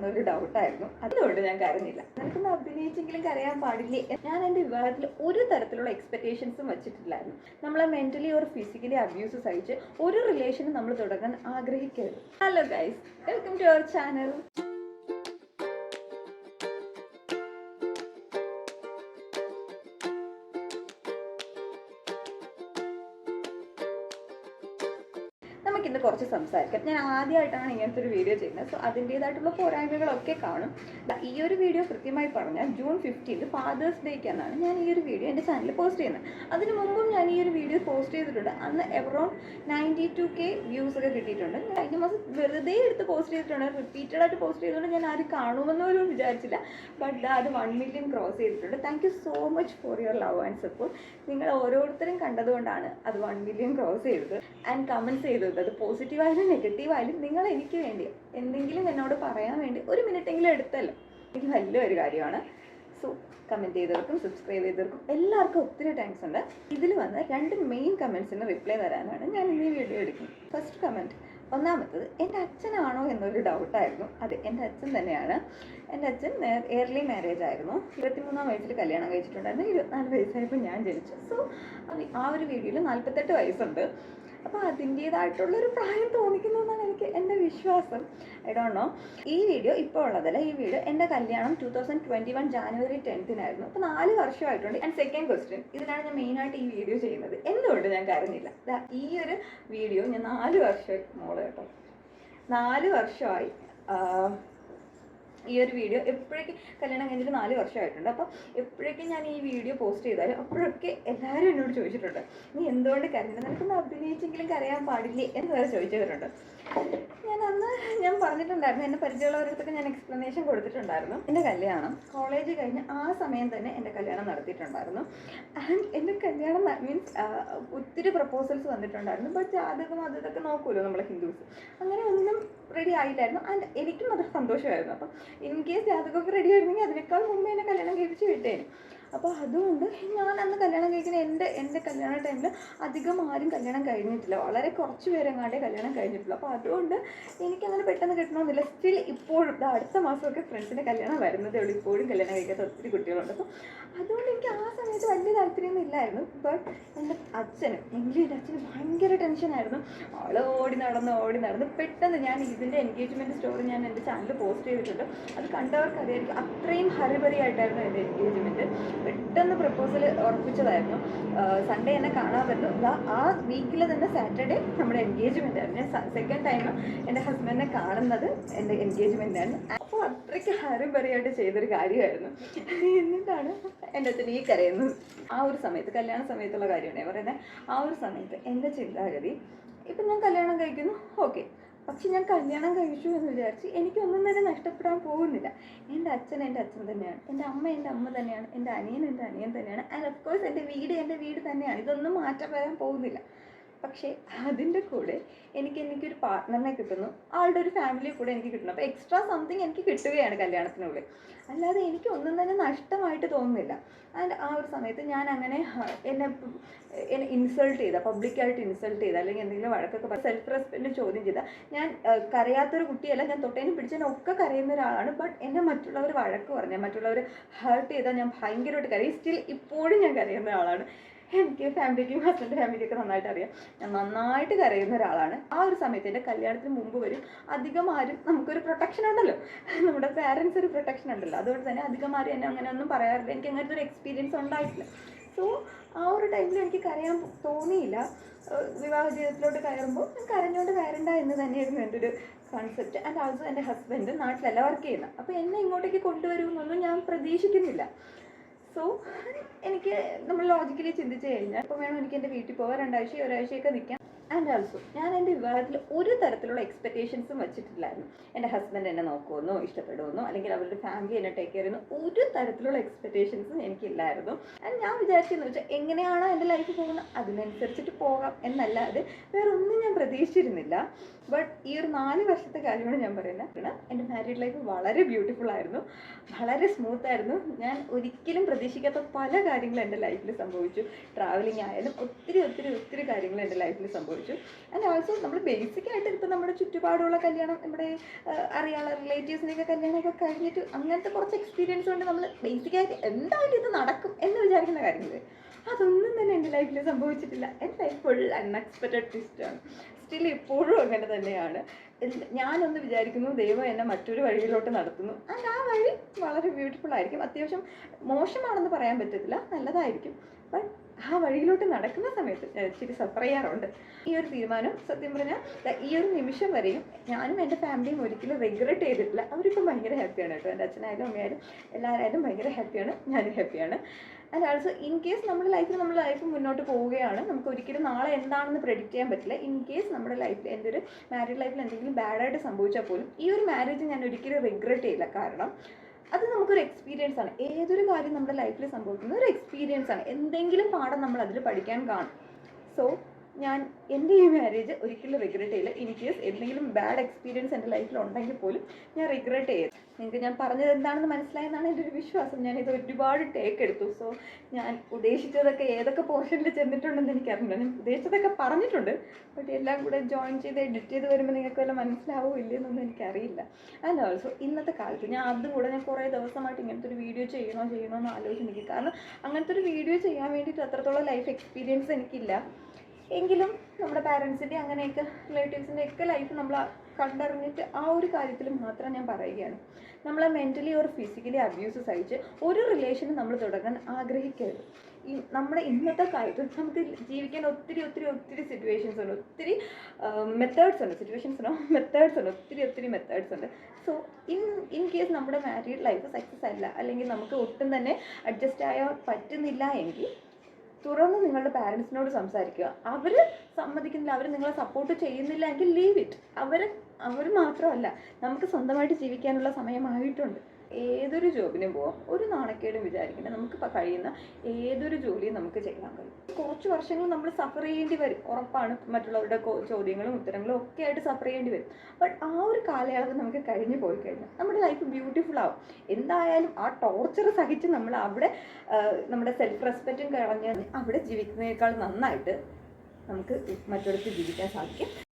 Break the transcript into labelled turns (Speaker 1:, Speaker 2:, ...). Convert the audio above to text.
Speaker 1: എന്നൊരു ഡൗട്ടായിരുന്നു അതുകൊണ്ട് ഞാൻ കരഞ്ഞില്ല. നിനക്കൊന്ന് അഭിനയിച്ചെങ്കിലും കരയാൻ പാടില്ലേ? ഞാൻ എന്റെ വിവാഹത്തിൽ ഒരു തരത്തിലുള്ള എക്സ്പെക്റ്റേഷൻസും വെച്ചിട്ടില്ലായിരുന്നു. നമ്മളെ മെന്റലി ഓർ ഫിസിക്കലി അബ്യൂസ് സഹിച്ച് ഒരു റിലേഷനും നമ്മൾ തുടങ്ങാൻ ആഗ്രഹിക്കരുത്. Hello guys welcome to our channel കുറച്ച് സംസാരിക്കാം. ഞാൻ ആദ്യമായിട്ടാണ് ഇങ്ങനത്തെ ഒരു വീഡിയോ ചെയ്യുന്നത്. സോ അതിന്റേതായിട്ടുള്ള പോരായ്മകളൊക്കെ കാണും. ഈ ഒരു വീഡിയോ കൃത്യമായി പറഞ്ഞാൽ ജൂൺ ഫിഫ്റ്റീൻത് ഫാദേഴ്സ് ഡേക്ക് എന്നാണ് ഞാൻ ഈ ഒരു വീഡിയോ എന്റെ ചാനലിൽ പോസ്റ്റ് ചെയ്യുന്നത്. അതിന് മുമ്പും ഞാൻ ഈ ഒരു വീഡിയോ പോസ്റ്റ് ചെയ്തിട്ടുണ്ട്. അന്ന് എവറോൺ നയന്റി ടു കെ വ്യൂസ് ഒക്കെ കിട്ടിയിട്ടുണ്ട്. ഞാൻ കഴിഞ്ഞ മാസം വെറുതെ എടുത്ത് പോസ്റ്റ് ചെയ്തിട്ടുണ്ട്. റിപ്പീറ്റഡ് ആയിട്ട് പോസ്റ്റ് ചെയ്തുകൊണ്ട് ഞാൻ ആരും കാണുമെന്ന് പോലും വിചാരിച്ചില്ല. ബട്ട് അത് വൺ മില്യൺ ക്രോസ് ചെയ്തിട്ടുണ്ട്. Thank you so much for your love and support നിങ്ങൾ ഓരോരുത്തരും കണ്ടതുകൊണ്ടാണ് അത് വൺ മില്യൺ ക്രോസ് ചെയ്തത് ആൻഡ് കമൻസ് ചെയ്തത്. അത് പോസിറ്റീവായാലും നെഗറ്റീവായാലും നിങ്ങൾ എനിക്ക് വേണ്ടി എന്തെങ്കിലും എന്നോട് പറയാൻ വേണ്ടി ഒരു മിനിറ്റെങ്കിലും എടുത്തല്ലോ. എനിക്ക് വലിയൊരു കാര്യമാണ്. സോ കമന്റ് ചെയ്തവർക്കും സബ്സ്ക്രൈബ് ചെയ്തവർക്കും എല്ലാവർക്കും ഒത്തിരി താങ്ക്സ് ഉണ്ട്. ഇതിൽ വന്ന് രണ്ട് മെയിൻ കമൻസിന് റിപ്ലൈ തരാനാണ് ഞാൻ ഇന്ന് ഈ വീഡിയോ എടുക്കുന്നത്. ഫസ്റ്റ് കമന്റ് ഒന്നാമത്തത് എന്റെ അച്ഛനാണോ എന്നൊരു ഡൗട്ടായിരുന്നു അത് എന്റെ അച്ഛൻ തന്നെയാണ്. എന്റെ അച്ഛൻ എയർലി മാരേജ് ആയിരുന്നു. ഇരുപത്തിമൂന്നാം വയസ്സിൽ കല്യാണം കഴിച്ചിട്ടുണ്ടായിരുന്നു. ഇരുപത്തിനാല് വയസ്സായപ്പോൾ ഞാൻ ജനിച്ചു. സോ ആ ഒരു വീഡിയോയിൽ നാൽപ്പത്തെട്ട് വയസ്സുണ്ട്. അപ്പോൾ അതിന്റേതായിട്ടുള്ളൊരു പ്രായം തോന്നിക്കുന്നതെന്നാണ് എനിക്ക് എന്റെ വിശ്വാസം. ഇടണോ ഈ വീഡിയോ ഇപ്പോൾ ഉള്ളതല്ല ഈ വീഡിയോ എന്റെ കല്യാണം two thousand twenty one January ടെൻത്തിനായിരുന്നു അപ്പോൾ നാല് വർഷമായിട്ടുണ്ട്. ആൻഡ് സെക്കൻഡ് ക്വസ്റ്റ്യൻ ഇതിനാണ് ഞാൻ മെയിനായിട്ട് ഈ വീഡിയോ ചെയ്യുന്നത്. എന്തുകൊണ്ട് ഞാൻ കരഞ്ഞില്ല? ഈ ഒരു വീഡിയോ ഞാൻ നാല് വർഷമായി മോൾ കേട്ടോ. നാല് വർഷമായി ഈ ഒരു വീഡിയോ എപ്പോഴേക്കും കല്യാണം കഴിഞ്ഞിട്ട് നാല് വർഷമായിട്ടുണ്ട്. അപ്പോൾ എപ്പോഴേക്കും ഞാൻ ഈ വീഡിയോ പോസ്റ്റ് ചെയ്താലും അപ്പോഴൊക്കെ എല്ലാവരും എന്നോട് ചോദിച്ചിട്ടുണ്ട് നീ എന്തുകൊണ്ട് കരഞ്ഞില്ല? നിനക്കൊന്ന് അഭിനയിച്ചെങ്കിലും കരയാൻ പാടില്ലേ? എന്ന് വരെ ചോദിച്ചവരുണ്ട്. ഞാൻ അന്ന് ഞാൻ പറഞ്ഞിട്ടുണ്ടായിരുന്നു എന്നെ പരിചയമുള്ളവരടുത്തൊക്കെ ഞാൻ എക്സ്പ്ലനേഷൻ കൊടുത്തിട്ടുണ്ടായിരുന്നു. എന്റെ കല്യാണം കോളേജ് കഴിഞ്ഞ് ആ സമയം തന്നെ എന്റെ കല്യാണം നടത്തിയിട്ടുണ്ടായിരുന്നു. ആൻഡ് എന്റെ കല്യാണം മീൻസ് ഒത്തിരി പ്രപ്പോസൽസ് വന്നിട്ടുണ്ടായിരുന്നു. ബട്ട് ജാതകം അത് ഇതൊക്കെ നോക്കുമല്ലോ നമ്മളെ ഹിന്ദുസ് അങ്ങനെ ഒന്നും റെഡി ആയില്ലായിരുന്നു. ആൻഡ് എനിക്കും അത് സന്തോഷമായിരുന്നു. അപ്പം ഇൻ കേസ് ജാതകമൊക്കെ റെഡി ആയിരുന്നെങ്കിൽ അതിനേക്കാൾ മുമ്പേ എന്നെ കല്യാണം കഴിപ്പിച്ച് വിട്ടേനെ. അപ്പോൾ അതുകൊണ്ട് ഞാൻ അന്ന് കല്യാണം കഴിക്കുന്ന എന്റെ എന്റെ കല്യാണ ടൈമിൽ അധികം ആരും കല്യാണം കഴിഞ്ഞിട്ടില്ല. വളരെ കുറച്ച് പേരെങ്ങാണ്ടേ കല്യാണം കഴിഞ്ഞിട്ടുള്ളൂ. അപ്പോൾ അതുകൊണ്ട് എനിക്കങ്ങനെ പെട്ടെന്ന് കിട്ടണമെന്നില്ല. സ്റ്റിൽ ഇപ്പോഴും അടുത്ത മാസമൊക്കെ ഫ്രണ്ട്സിന്റെ കല്യാണം വരുന്നതേ ഉള്ളൂ. ഇപ്പോഴും കല്യാണം കഴിക്കാത്ത ഒത്തിരി കുട്ടികളുണ്ട്. അപ്പോൾ അതുകൊണ്ട് എനിക്ക് ആ സമയത്ത് വലിയ താല്പര്യമൊന്നും ഇല്ലായിരുന്നു. ബട്ട് എന്റെ അച്ഛന് എങ്കിലും എന്റെ അച്ഛന് ഭയങ്കര ടെൻഷനായിരുന്നു അവൾ ഓടി നടന്ന് ഓടി നടന്ന് പെട്ടെന്ന് ഞാൻ ഇതിന്റെ എൻഗേജ്മെന്റ് സ്റ്റോറി ഞാൻ എന്റെ ചാനലിൽ പോസ്റ്റ് ചെയ്തിട്ടുണ്ട്. അത് കണ്ടവർക്ക് അറിയായിരിക്കും അത്രയും ഹരിപരിയായിട്ടായിരുന്നു എന്റെ എൻഗേജ്മെന്റ് പെട്ടെന്ന് പ്രപ്പോസൽ ഉറപ്പിച്ചതായിരുന്നു. സൺഡേ എന്നെ കാണാൻ പറ്റും ആ വീക്കിൽ തന്നെ സാറ്റർഡേ നമ്മുടെ എൻഗേജ്മെന്റ് ആയിരുന്നു. സെക്കൻഡ് ടൈം എന്റെ ഹസ്ബൻഡിനെ കാണുന്നത് എന്റെ എൻഗേജ്മെന്റ് ആണ് അപ്പോൾ അത്രയ്ക്ക് ഹരിബറിയായിട്ട് ചെയ്തൊരു കാര്യമായിരുന്നു. എന്നിട്ടാണ് എന്റെ അച്ഛൻ ഈ കരയുന്നത്. ആ ഒരു സമയത്ത് കല്യാണ സമയത്തുള്ള കാര്യമാണ് പറയുന്നത് ആ ഒരു സമയത്ത് എന്റെ ചിന്താഗതി ഇപ്പം ഞാൻ കല്യാണം കഴിക്കുന്നു ഓക്കെ. പക്ഷെ ഞാൻ കല്യാണം കഴിച്ചു എന്ന് വിചാരിച്ച് എനിക്കൊന്നും തന്നെ നഷ്ടപ്പെടാൻ പോകുന്നില്ല. എന്റെ അച്ഛൻ എന്റെ അച്ഛൻ തന്നെയാണ് എന്റെ അമ്മ എന്റെ അമ്മ തന്നെയാണ് എന്റെ അനിയൻ എന്റെ അനിയൻ തന്നെയാണ് ആൻഡ് ഓഫ് കോഴ്സ് എന്റെ വീട് എന്റെ വീട് തന്നെയാണ്. ഇതൊന്നും മാറ്റം വരാൻ പോകുന്നില്ല. പക്ഷേ അതിന്റെ കൂടെ എനിക്ക് എനിക്കൊരു പാർട്ട്ണറിനെ കിട്ടുന്നു. ആളുടെ ഒരു ഫാമിലിയെ കൂടെ എനിക്ക് കിട്ടുന്നു. അപ്പോൾ എക്സ്ട്രാ സംതിങ് എനിക്ക് കിട്ടുകയാണ് കല്യാണത്തിനുള്ളിൽ അല്ലാതെ എനിക്ക് ഒന്നും തന്നെ നഷ്ടമായിട്ട് തോന്നുന്നില്ല. ആൻഡ് ആ ഒരു സമയത്ത് ഞാൻ അങ്ങനെ എന്നെ എന്നെ ഇൻസൾട്ട് ചെയ്ത പബ്ലിക്കായിട്ട് ഇൻസൾട്ട് ചെയ്ത അല്ലെങ്കിൽ എന്തെങ്കിലും വഴക്കൊക്കെ സെൽഫ് റെസ്പെക്റ്റിന് ചോദ്യം ചെയ്ത ഞാൻ കരയാത്തൊരു കുട്ടിയല്ല. ഞാൻ തൊട്ടേനും പിടിച്ചതിനും ഒക്കെ കരയുന്ന ഒരാളാണ്. ബട്ട് എന്നെ മറ്റുള്ളവർ വഴക്ക് പറഞ്ഞാൽ മറ്റുള്ളവർ ഹേർട്ട് ചെയ്താൽ ഞാൻ ഭയങ്കരമായിട്ട് കരയും. സ്റ്റിൽ ഇപ്പോഴും ഞാൻ കരയുന്ന ആളാണ്. എനിക്ക് ഫാമിലിക്കും ഹസ്ബൻഡ് ഫാമിലിയൊക്കെ നന്നായിട്ട് അറിയാം. ഞാൻ നന്നായിട്ട് കരയുന്ന ഒരാളാണ്. ആ ഒരു സമയത്ത് എന്റെ കല്യാണത്തിന് മുമ്പ് വരും. അധികം ആരും നമുക്കൊരു പ്രൊട്ടക്ഷൻ ഉണ്ടല്ലോ. നമ്മുടെ പാരൻസ് ഒരു പ്രൊട്ടക്ഷൻ ഉണ്ടല്ലോ. അതുകൊണ്ട് തന്നെ അധികം ആരും എന്നെ അങ്ങനെ ഒന്നും പറയാറില്ല. എനിക്ക് അങ്ങനത്തെ ഒരു എക്സ്പീരിയൻസ് ഉണ്ടായിട്ടില്ല. സോ ആ ഒരു ടൈമിൽ എനിക്ക് കരയാൻ തോന്നിയില്ല. വിവാഹ ജീവിതത്തിലോട്ട് കയറുമ്പോൾ ഞാൻ കരഞ്ഞുകൊണ്ട് കയറണ്ട എന്ന് തന്നെയായിരുന്നു എന്റെ ഒരു കൺസെപ്റ്റ് ആൻഡ് ആൾസോ എന്റെ ഹസ്ബൻഡ് നാട്ടിലല്ല വർക്ക് ചെയ്യുന്നത്. അപ്പോൾ എന്നെ ഇങ്ങോട്ടേക്ക് കൊണ്ടുവരുമെന്നൊന്നും ഞാൻ പ്രതീക്ഷിക്കുന്നില്ല. സോ എനിക്ക് നമ്മൾ ലോജിക്കലി ചിന്തിച്ച് കഴിഞ്ഞാൽ ഇപ്പോൾ വേണം എനിക്ക് എന്റെ വീട്ടിൽ പോകാൻ രണ്ടാഴ്ചയോ ഒരാഴ്ചയൊക്കെ നിൽക്കാം. ആൻഡ് ആൾസോ ഞാൻ എന്റെ വിവാഹത്തിൽ ഒരു തരത്തിലുള്ള എക്സ്പെക്റ്റേഷൻസും വെച്ചിട്ടില്ലായിരുന്നു. എന്റെ ഹസ്ബൻഡ് എന്നെ നോക്കുമെന്നോ ഇഷ്ടപ്പെടുമെന്നോ അല്ലെങ്കിൽ അവരുടെ ഫാമിലി എന്നെ ടേക്ക് കെയർ ചെയ്യുന്നു ഒരു തരത്തിലുള്ള എക്സ്പെക്റ്റേഷൻസും എനിക്കില്ലായിരുന്നു. ആൻഡ് ഞാൻ വിചാരിച്ചെന്ന് വെച്ചാൽ എങ്ങനെയാണോ എന്റെ ലൈഫ് പോകുന്നത് അതിനനുസരിച്ചിട്ട് പോകാം എന്നല്ലാതെ വേറെ ഒന്നും ഞാൻ പ്രതീക്ഷിച്ചിരുന്നില്ല. ബട്ട് ഈ ഒരു നാല് വർഷത്തെ കാര്യമാണ് ഞാൻ പറയുന്നത്. എന്റെ മാരീഡ് ലൈഫ് വളരെ ബ്യൂട്ടിഫുൾ ആയിരുന്നു. വളരെ സ്മൂത്ത് ആയിരുന്നു. ഞാൻ ഒരിക്കലും പ്രതീക്ഷിക്കാത്ത പല കാര്യങ്ങളും എന്റെ ലൈഫിൽ സംഭവിച്ചു. ട്രാവലിംഗ് ആയാലും ഒത്തിരി ഒത്തിരി ഒത്തിരി കാര്യങ്ങൾ എന്റെ ലൈഫിൽ സംഭവിച്ചു. സംഭവിച്ചു ആൻഡ് ഓൾസോ നമ്മൾ ബേസിക് ആയിട്ട് ഇപ്പം നമ്മുടെ ചുറ്റുപാടുള്ള കല്യാണം നമ്മുടെ അറിയാനുള്ള റിലേറ്റീവ്സിന്റെയൊക്കെ കല്യാണമൊക്കെ കഴിഞ്ഞിട്ട് അങ്ങനത്തെ കുറച്ച് എക്സ്പീരിയൻസ് കൊണ്ട് നമ്മൾ ബേസിക്കായിട്ട് എന്തായാലും ഇത് നടക്കും എന്ന് വിചാരിക്കുന്ന കാര്യങ്ങൾ അതൊന്നും തന്നെ എന്റെ ലൈഫിൽ സംഭവിച്ചിട്ടില്ല. എന്റെ ലൈഫ് ഫുൾ അൺഎക്സ്പെക്റ്റഡ് ട്വിസ്റ്റാണ് സ്റ്റിൽ ഇപ്പോഴും അങ്ങനെ തന്നെയാണ്. ഞാനൊന്ന് വിചാരിക്കുന്നു ദൈവം എന്നെ മറ്റൊരു വഴിയിലോട്ട് നടത്തുന്നു. ആൻഡ് ആ വഴി വളരെ ബ്യൂട്ടിഫുൾ ആയിരിക്കും. അത്യാവശ്യം മോശമാണെന്ന് പറയാൻ പറ്റത്തില്ല. നല്ലതായിരിക്കും. ബട്ട് ആ വഴിയിലോട്ട് നടക്കുന്ന സമയത്ത് ഇച്ചിരി സഫർ ചെയ്യാറുണ്ട് ഈ ഒരു തീരുമാനം സത്യം പറഞ്ഞാൽ ഈ ഒരു നിമിഷം വരെയും ഞാനും എന്റെ ഫാമിലിയും ഒരിക്കലും റിഗ്രറ്റ് ചെയ്തിട്ടില്ല. അവരിപ്പം ഭയങ്കര ഹാപ്പിയാണ് കേട്ടോ. എന്റെ അച്ഛനായാലും അമ്മയായാലും എല്ലാവരായാലും ഭയങ്കര ഹാപ്പിയാണ് ഞാനും ഹാപ്പിയാണ് ആൻഡ് ആൾസോ ഇൻ കേസ് നമ്മുടെ ലൈഫിൽ നമ്മൾ ലൈഫ് മുന്നോട്ട് പോവുകയാണ് നമുക്ക് ഒരിക്കലും നാളെ എന്താണെന്ന് പ്രെഡിക്റ്റ് ചെയ്യാൻ പറ്റില്ല. ഇൻ കേസ് നമ്മുടെ ലൈഫിൽ എന്റെ ഒരു മാരീഡ് ലൈഫിൽ എന്തെങ്കിലും ബാഡായിട്ട് സംഭവിച്ചാൽ പോലും ഈ ഒരു മാരേജ് ഞാൻ ഒരിക്കലും റിഗ്രറ്റ് ചെയ്യില്ല. കാരണം അത് നമുക്കൊരു എക്സ്പീരിയൻസ് ആണ്. ഏതൊരു കാര്യം നമ്മുടെ ലൈഫിൽ സംഭവിക്കുന്നത് ഒരു എക്സ്പീരിയൻസ് ആണ്. എന്തെങ്കിലും പാഠം നമ്മൾ അതിൽ പഠിക്കാൻ കാണും. സോ ഞാൻ എന്റെ ഈ മാരേജ് ഒരിക്കലും റിഗ്രറ്റ് ചെയ്യില്ല. ഇൻ കേസ് എന്തെങ്കിലും ബാഡ് എക്സ്പീരിയൻസ് എന്റെ ലൈഫിൽ ഉണ്ടെങ്കിൽ പോലും ഞാൻ റിഗ്രറ്റ് ചെയ്യും. നിങ്ങൾക്ക് ഞാൻ പറഞ്ഞത് എന്താണെന്ന് മനസ്സിലായെന്നാണ് എന്റെ ഒരു വിശ്വാസം. ഞാൻ ഇത് ഒരുപാട് ടേക്ക് എടുത്തു. സോ ഞാൻ ഉദ്ദേശിച്ചതൊക്കെ ഏതൊക്കെ പോർഷനിൽ ചെന്നിട്ടുണ്ടെന്ന് എനിക്കറിയില്ല ഞാൻ ഉദ്ദേശിച്ചതൊക്കെ പറഞ്ഞിട്ടുണ്ട്. ബട്ട് എല്ലാം കൂടെ ജോയിൻ ചെയ്ത് എഡിറ്റ് ചെയ്ത് വരുമ്പോൾ നിങ്ങൾക്ക് വല്ല മനസ്സിലാവോ ഇല്ലയെന്നൊന്നും എനിക്കറിയില്ല. ആൻഡ് ഓൾസോ ഇന്നത്തെ കാലത്ത് ഞാൻ അതും കൂടെ ഞാൻ കുറേ ദിവസമായിട്ട് ഇങ്ങനത്തെ ഒരു വീഡിയോ ചെയ്യണോ ചെയ്യണോ എന്ന് ആലോചിച്ച് നിൽക്കും കാരണം അങ്ങനത്തെ ഒരു വീഡിയോ ചെയ്യാൻ വേണ്ടിയിട്ട് അത്രത്തോളം ലൈഫ് എക്സ്പീരിയൻസ് എനിക്കില്ല. എങ്കിലും നമ്മുടെ പാരൻസിന്റെ അങ്ങനെയൊക്കെ റിലേറ്റീവ്സിന്റെ ഒക്കെ ലൈഫ് നമ്മൾ കണ്ടറിഞ്ഞിട്ട് ആ ഒരു കാര്യത്തിൽ മാത്രം ഞാൻ പറയുകയാണ്. നമ്മളെ മെന്റലി ഓർ ഫിസിക്കലി അബ്യൂസ് സഹിച്ച് ഒരു റിലേഷനും നമ്മൾ തുടങ്ങാൻ ആഗ്രഹിക്കരുത്. ഈ നമ്മുടെ ഇന്നത്തെ കാലത്ത് നമുക്ക് ജീവിക്കാൻ ഒത്തിരി ഒത്തിരി ഒത്തിരി സിറ്റുവേഷൻസ് ഉണ്ട്. ഒത്തിരി മെത്തേഡ്സ് ഉണ്ട്. സിറ്റുവേഷൻസ് ഉണ്ടോ? മെത്തേഡ്സ് ഉണ്ട്. ഒത്തിരി ഒത്തിരി മെത്തേഡ്സ് ഉണ്ട്. സോ ഇൻ ഇൻ കേസ് നമ്മുടെ മാരീഡ് ലൈഫ് സക്സസ് അല്ല അല്ലെങ്കിൽ നമുക്ക് ഒട്ടും തന്നെ അഡ്ജസ്റ്റ് ആയാൽ പറ്റുന്നില്ല എങ്കിൽ തുറന്ന് നിങ്ങളുടെ പാരൻസിനോട് സംസാരിക്കുക. അവർ സമ്മതിക്കുന്നില്ല അവർ നിങ്ങളെ സപ്പോർട്ട് ചെയ്യുന്നില്ല എങ്കിൽ ലീവ് ഇറ്റ് അവർ അവർ മാത്രമല്ല നമുക്ക് സ്വന്തമായിട്ട് ജീവിക്കാനുള്ള സമയമായിട്ടുണ്ട് ഏതൊരു ജോബിനും പോവാം. ഒരു നാണക്കേടും വിചാരിക്കേണ്ട. നമുക്ക് കഴിയുന്ന ഏതൊരു ജോലിയും നമുക്ക് ചെയ്യാൻ കഴിയും. കുറച്ച് വർഷങ്ങൾ നമ്മൾ സഫർ ചെയ്യേണ്ടി വരും. ഉറപ്പാണ് മറ്റുള്ളവരുടെ ചോദ്യങ്ങളും ഉത്തരങ്ങളും ഒക്കെ ആയിട്ട് സഫർ ചെയ്യേണ്ടി വരും. ബട്ട് ആ ഒരു കാലയളവ് നമുക്ക് കഴിഞ്ഞു പോയി കഴിഞ്ഞാൽ നമ്മുടെ ലൈഫ് ബ്യൂട്ടിഫുൾ ആവും. എന്തായാലും ആ ടോർച്ചർ സഹിച്ച് നമ്മൾ അവിടെ നമ്മുടെ സെൽഫ് റെസ്പെക്റ്റും കളഞ്ഞ് അവിടെ ജീവിക്കുന്നതിനേക്കാൾ നന്നായിട്ട് നമുക്ക് മറ്റൊരിടത്ത് ജീവിക്കാൻ സാധിക്കും.